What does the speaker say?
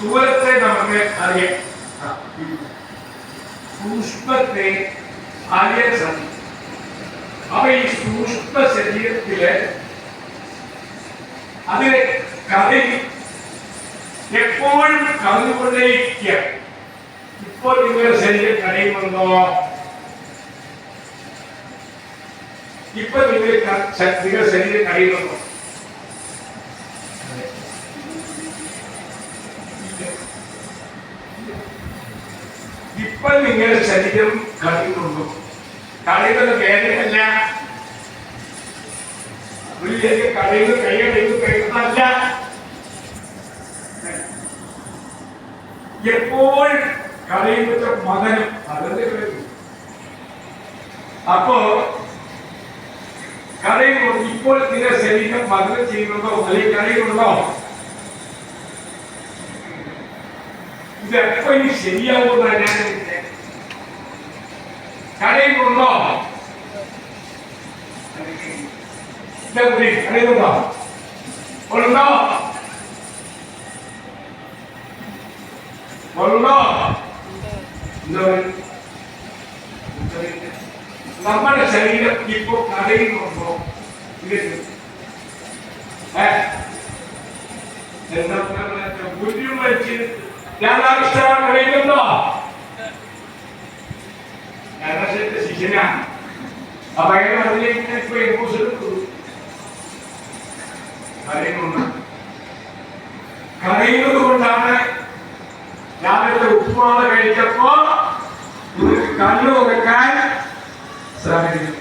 സ്ഥൂലത്തെ നമുക്ക് അറിയാം ആ, സൂക്ഷ്മത്തെ അറിയാൻ സാധിക്കും അപ്പൊ ഈ സൂക്ഷ്മ ശരീരത്തില് അതിനെ കറി എപ്പോഴും കറന്നുകൊണ്ടേയിരിക്കുക ഇപ്പോൾ നിങ്ങളുടെ ശരീരം കരയുന്നുണ്ടോ ഇപ്പൊ നിങ്ങൾ ക- ശ- നിങ്ങളുടെ ശരീരം കരയുന്നുണ്ടോ ഇപ്പൊ നിങ്ങളുടെ ശരീരം കരയുന്നുണ്ടോ കളിയുടെ വേദനയല്ല. ശരീരം കരയുന്നത് കൈകടയുന്നത് കൈകളല്ല എപ്പോഴും കരയുന്ന മകനും അതെന്നെ കരയുന്നു അപ്പോ കരയുന്നു ഇപ്പോൾ നിന്റെ ശരീരം മകനം ചെയ്യുന്നുണ്ടോ? അല്ലെങ്കിൽ കരയുന്നുണ്ടോ ഇത് എപ്പോ ഇനി ശരിയാവുമെന്നാണ് നമ്മുടെ ശരീരം ഇപ്പോ ഇത് എന്താ? ഒരു മനുഷ്യന് രാധാകൃഷ്ണ കഴിയുന്നുണ്ടോ രാധാകൃഷ്ണന്റെ ശിഷ്യനാണ്. അപ്പൊ അയാൾ അതിലേക്ക് ഇപ്പൊ ഇമ്പോസ് എടുത്തു. കരയുന്നുണ്ട് കരയുന്നത് കൊണ്ടാണ് കഴിച്ചപ്പോ കണ്ണു വെക്കാൻ ശ്രമിക്കുന്നു.